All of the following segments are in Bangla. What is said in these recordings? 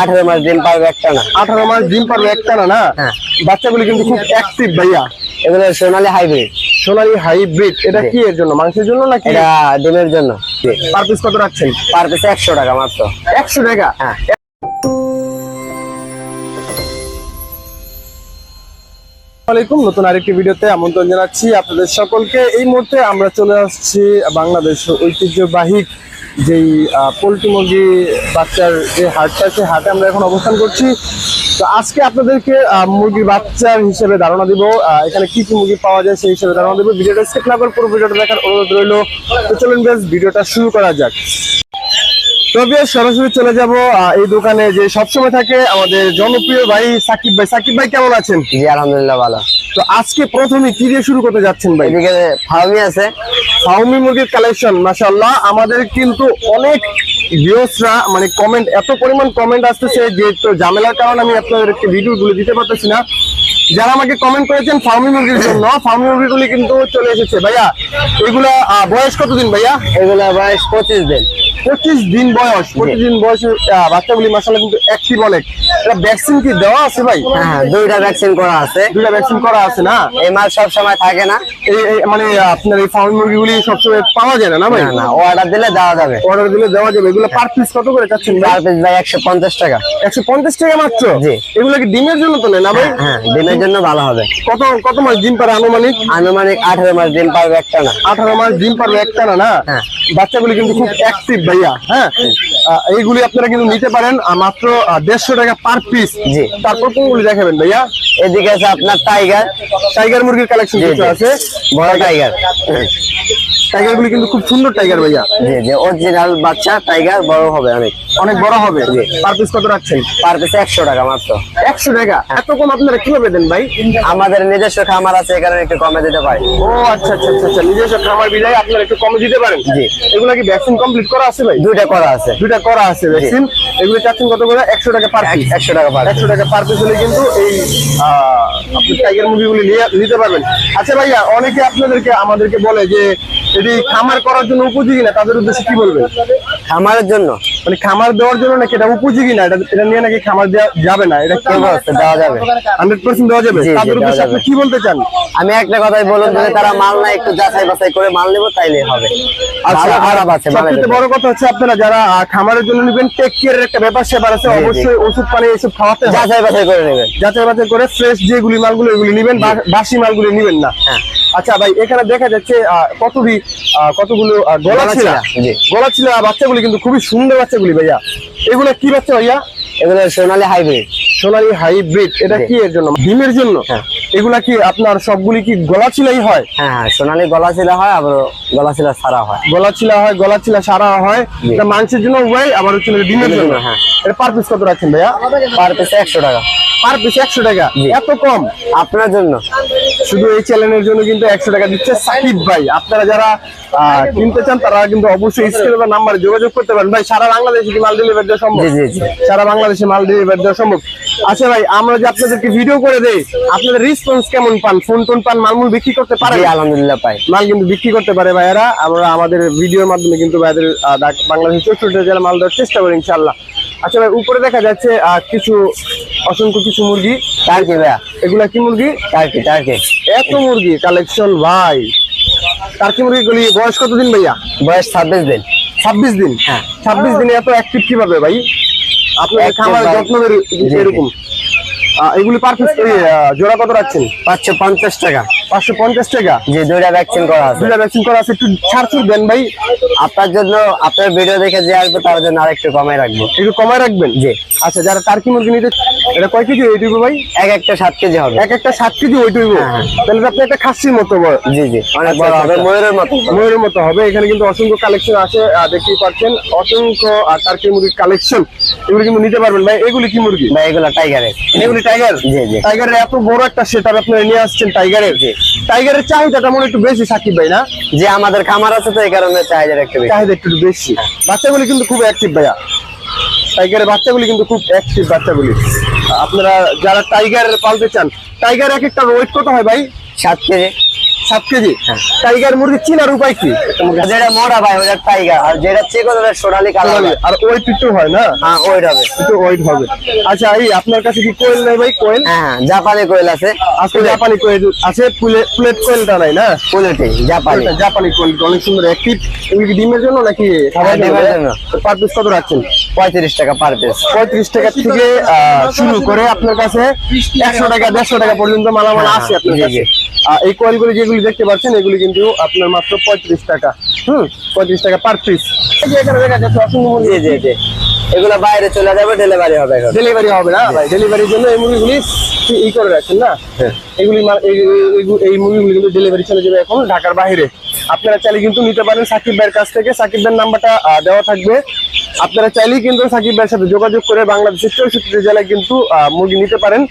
আঠারো মাস ডিম পারবে একটা না। আঠারো মাস ডিম পারবে একটা না না? হ্যাঁ। বাচ্চাগুলি কিন্তু খুব অ্যাক্টিভ ভাইয়া। এগুলো সোনালি হাইব্রিড সোনালি হাইব্রিড এটা কি এর জন্য মাংসের জন্য নাকি? এটা ডিমের জন্য। পার পিস কত রাখছেন? পার পিস একশো টাকা মাত্র। একশো টাকা? হ্যাঁ। আসসালামাইকুম নতুন আরেকটি ভিডিওতে আমন্ত্রণ জানাচ্ছি আপনাদের সকলকে। এই মুহূর্তে আমরা চলে আসছি বাংলাদেশ ঐতিহ্যবাহী যেই পোলট্রি মুরগি বাচ্চার যে হাটটা আছে হাটে আমরা এখন অবস্থান করছি। তো আজকে আপনাদেরকে মুরগির বাচ্চার হিসেবে ধারণা দিব। এখানে কি কি মুরগি পাওয়া যায় সেই হিসেবে ধারণা দিব। ভিডিওটা স্কিপ না করে পুরো ভিডিওটা দেখার অনুরোধ রইল। তো চলুন বেশ, ভিডিওটা শুরু করা যাক। তবে সরাসরি চলে যাব এই দোকানে যে সবসময় থাকে আমাদের জনপ্রিয় ভাই সাকিব ভাই। সাকিব ভাই কেমন আছেন? জি আলহামদুলিল্লাহ ভালো। তো আজকে প্রথমে কি দিয়ে শুরু করতে যাচ্ছেন ভাই? এদিকে ফার্মি আছে। ফাউমি মুরগির কালেকশন মাশাআল্লাহ আমাদের কিন্তু অনেক ভিউসরা মানে কমেন্ট এত পরিমাণ কমেন্ট আসতেছে যে তো ঝামেলার কারণে আমি আপনাদেরকে ভিডিও গুলো দিতে পারতেছি না। যারা আমাকে কমেন্ট করেছেন ফার্মি মুরগির জন্য ফার্মি মুরগিগুলি কিন্তু চলে এসেছে। ভাইয়া এগুলা বয়স কতদিন ভাইয়া? এগুলা বয়স পঁচিশ দিন। পঁচিশ দিন বয়স পঁচিশ দিন বয়সে বাচ্চাগুলি মাসাল্লাহ কিন্তু অ্যাক্টিভ অনেক এটা ভ্যাকসিন কি দেওয়া আছে ভাই? হ্যাঁ হ্যাঁ দুইটা ভ্যাকসিন করা আছে। দুইটা ভ্যাকসিন করা আছে না? এই মাল সব সময় থাকে না। মানে আপনার এই ফার্মি মুরগিগুলি সবসময় পাওয়া যায় না ভাই? না অর্ডার দিলে দেওয়া যাবে। অর্ডার দিলে দেওয়া যাবে। এগুলো পার পিস কত করে চাচ্ছেন পার পিস ভাই একশো পঞ্চাশ টাকা। একশো পঞ্চাশ টাকা মাত্র? জি। এগুলো কি ডিমের জন্য তো না ভাই? হ্যাঁ ডিমের জন্য ভালো হবে। কত কত মাস ডিম পারে আনুমানিক? আনুমানিক আঠারো মাস ডিম পারবে একটা না। আঠারো মাস ডিম পারবে একটা না না? হ্যাঁ। বাচ্চাগুলি কিন্তু খুব অ্যাক্টিভ ভাইয়া হ্যাঁ? এইগুলি আপনারা কিন্তু নিতে পারেন মাত্র দেড়শো টাকা পার পিস জি। তারপর কোনগুলি দেখাবেন ভাইয়া? এদিকে আছে আপনার টাইগার টাইগার মুরগির কালেকশন আছে। বড় টাইগার টাইগার গুলি কিন্তু খুব সুন্দর টাইগার ভাইয়া। জি জি অরিজিনাল বাচ্চা টাইগার বড় হবে অনেক। অনেক বড় হবে? পার পিস কত রাখছেন? পার পিস একশো টাকা মাত্র। একশো টাকা? এত কম আপনারা কীভাবে দেন ভাই? আমাদের নিজস্ব খামার আছে এখানে একটু কমে দিতে পারি। ও আচ্ছা আচ্ছা আচ্ছা আচ্ছা। নিজস্ব খামার বিদায় আপনারা একটু কমে দিতে পারেন? জি। এগুলা কি ভ্যাকসিন কমপ্লিট করা আছে ভাই? দুইটা করা আছে। দুইটা করা আছে ভ্যাকসিন এগুলো চাচ্ছেন কত করে? একশো টাকা পার পিস একশো টাকা পার একশো টাকা পার পিস হলে কিন্তু এই আপনি টাইগার মুভিগুলি নিয়ে নিতে পারবেন। আচ্ছা ভাইয়া অনেকে আপনাদেরকে আমাদেরকে বলে যে এটি খামার করার জন্য উপযোগী না তাদের উদ্দেশ্যে কি বলবেন খামারের জন্য? মানে খামার দেওয়ার জন্য নাকি এটা উপযোগী না? এটা এটা নিয়ে নাকি খামার দেওয়া যাবে না এটা বলছে দেওয়া যাবে। হান্ড্রেড পার্সেন্ট দেওয়া যাবে? তাদের উদ্দেশ্যে আপনি কি বলতে চান? আমি একটা কথাই বলুন যদি তারা মাল না একটু যাচাই বাছাই করে মাল নেব তাইলে হবে। আচ্ছা খারাপ আছে সবচেয়ে বড় কথা হচ্ছে আপনারা যারা খামারের জন্য নেবেন টেক কেয়ারের একটা ব্যাপার স্যাপার আছে অবশ্যই ওষুধ পানি এসব খাওয়াতে যাচাই বাছাই করে নেবেন। যাচাই বাছাই করে ফ্রেশ যেগুলি মালগুলো এগুলি নেবেন বাসি মালগুলি নেবেন না। হ্যাঁ। আচ্ছা ভাই এখানে দেখা যাচ্ছে কতগুলি কতগুলো গলা ছিল। গলা ছিল বাচ্চাগুলি কিন্তু খুবই সুন্দর বাচ্চাগুলি ভাইয়া। এগুলো কি বাচ্চা ভাইয়া? এগুলো সোনালি হাইব্রিড। সোনালি হাইব্রিড এটা কি এর জন্য? ডিমের জন্য? হ্যাঁ। এগুলা কি আপনার সবগুলি কি গলা ছিলাই হয়? হ্যাঁ হ্যাঁ সোনালি গলা ছিলা হয় আবার গলা ছিলা ছাড়া হয়। গলা ছিলা হয় গলা ছিলা সারা হয়। মাংসের জন্য হয় আবার হচ্ছে ডিমের জন্য, হ্যাঁ। এটা পার পিস কত রাখছেন ভাইয়া? পার পিস একশো টাকা। পার পিস একশো টাকা। এত কম? আপনার জন্য। শুধু এই চ্যানেলের জন্য কিন্তু একশো টাকা দিচ্ছে সাকিব ভাই। আপনারা যারা কিনতে চান তারা কিন্তু অবশ্যই স্ক্রিনে বা নাম্বারে যোগাযোগ করতে পারেন। ভাই সারা বাংলাদেশে কি মাল ডেলিভারি দেওয়া সম্ভব। সারা বাংলাদেশে মাল ডেলিভারি দেওয়া সম্ভব? আচ্ছা ভাই আমরা যে আপনাদেরকে ভিডিও করে দেই আপনাদের রেসপন্স কেমন পান? ফোন টোন পান? মালমূল বিক্রি করতে পারে আলহামদুলিল্লাহ পাই। মাল কিন্তু বিক্রি করতে পারে ভাইয়েরা। আমরা আমাদের ভিডিওর মাধ্যমে কিন্তু ভাইদের বাংলাদেশের চৌষট্টি জেলা মাল দেওয়ার চেষ্টা করি ইনশাল্লাহ আচ্ছা ভাই উপরে দেখা যাচ্ছে কিছু অসংখ্য কিছু মুরগি টার্কি ভাইয়া। এগুলা কি মুরগি? টার্কি টার্কি এত মুরগি কালেকশন ভাই। টার্কি মুরগিগুলি বয়স কত দিন ভাইয়া? বয়স ছাব্বিশ দিন। ছাব্বিশ দিন? হ্যাঁ। ছাব্বিশ দিনে এত অ্যাক্টিভ কীভাবে ভাই? আপনার খামার ভাই। যত্ন এরকম। এগুলি পার পিস জোড়া কত রাখছেন? পাঁচশো পঞ্চাশ টাকা। পাঁচশো পঞ্চাশ টাকা। জি দুইটা ভ্যাকসিন করা আছে। দুটা ভ্যাকসিন করা আছে একটু ছাড় ছুট দেন ভাই। আপনার জন্য আপনার ভিডিও দেখে যে আসবে তার জন্য আরেকটু কমে রাখব। একটু কমায় রাখবেন? জি। আচ্ছা যারা টার্কি মুরগি নিতে এটা কয় কেজি হইব ভাই? এক একটা সাত কেজি হবে। এক একটা সাত কেজি ওয়েট হইব? হ্যাঁ, হ্যাঁ। তাহলে আপনি একটা খাসির মতো জি জি অনেক আচ্ছা, বড় আচ্ছা, হবে আচ্ছা। ময়ূরের মতো ময়ূরের মতো হবে। এখানে কিন্তু অসংখ্য কালেকশন আছে। দেখতেই পাচ্ছেন অসংখ্য টার্কি মুরগির কালেকশন এগুলো কিন্তু নিতে পারবেন। ভাই এগুলি কি মুরগি? বা এগুলো টাইগারের এগুলি টাইগার জি, জি। টাইগারের এত বড় একটা সেট আপনারা নিয়ে আসছেন টাইগারের টাইগারের চাহিদাটা মনে একটু বেশি সাকিব ভাই না? যে আমাদের খামার আছে তো এই কারণে চাহিদার একটু বেশি। চাহিদা একটু বেশি। বাচ্চাগুলি কিন্তু খুব অ্যাক্টিভ ভাইয়া। টাইগারের বাচ্চাগুলি কিন্তু খুব অ্যাক্টিভ বাচ্চাগুলি। আপনারা যারা টাইগার পালতে চান টাইগার এক একটা ওয়েট কত হয় ভাই? সাত কেজি। সাত কেজি। হ্যাঁ। টাইগার মুরগি চিনার উপায় কি? যেটা মোটা ভাই ওটা টাইগার। আর যেটা চেকো ওটা সোনালি কালার আর ওয়েট একটু হয় না? হ্যাঁ ওইটা হবে। একটু ওয়েট হবে। আচ্ছা এই আপনার কাছে কি কোয়েল নেই ভাই? কোয়েল? হ্যাঁ হ্যাঁ জাপানি কোয়েল আছে। আজকে জাপানি কোয়েল আছে প্লেট কোয়েলটা নাই না? কুলেটি জাপানি। জাপানি কোয়েল অনেক সুন্দর অ্যাক্টিভ এগুলি কি ডিমের জন্য নাকি খাবার হ্যাঁ, ডিমের জন্য। পার পিস কত রাখছেন? পঁয়ত্রিশ টাকা পার পিস পঁয়ত্রিশ টাকা থেকে আহ, শুরু করে আপনার কাছে একশো টাকা দেড়শো টাকা পর্যন্ত মালামাল আছে আপনার কাছে। এই কয়েলগুলি যেগুলি দেখতে পাচ্ছেন এগুলি কিন্তু আপনার মাত্র পঁয়ত্রিশ টাকা। হুম পঁয়ত্রিশ টাকা পার পিস এখানে দেখা যাচ্ছে অসংখ্য জি জি জি এগুলো বাইরে চলে যাবে ডেলিভারি হবে ডেলিভারি হবে না ভাই। ডেলিভারির জন্য এই মুরগিগুলি ই করে রাখছেন না? হ্যাঁ। এগুলি এই- মুরগিগুলি কিন্তু ডেলিভারি চলে যাবে এখন ঢাকার বাইরে। আপনারা চাইলে কিন্তু নিতে পারেন সাকিব ভাইয়ের কাছ থেকে। সাকিব ভাইয়ের নাম্বারটা দেওয়া থাকবে। আপনারা চাইলেই কিন্তু সাকিব ভাইয়ের সাথে যোগাযোগ করে বাংলাদেশের চৌষট্টি জেলায় কিন্তু মুরগি নিতে পারেন।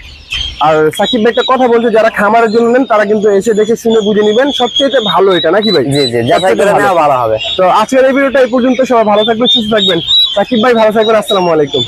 আর সাকিব ভাই একটা কথা বলছে যারা খামারের জন্য নেন তারা কিন্তু এসে দেখে শুনে বুঝে নেবেন। সবচেয়ে ভালো এটা নাকি ভাই? জি জি যাচাই করে ভালো। নেওয়া ভালো হবে। তো আজকের এই ভিডিওটা এই পর্যন্ত সবাই ভালো থাকবেন সুস্থ থাকবেন। সাকিব ভাই ভালো থাকবেন আসসালামু আলাইকুম।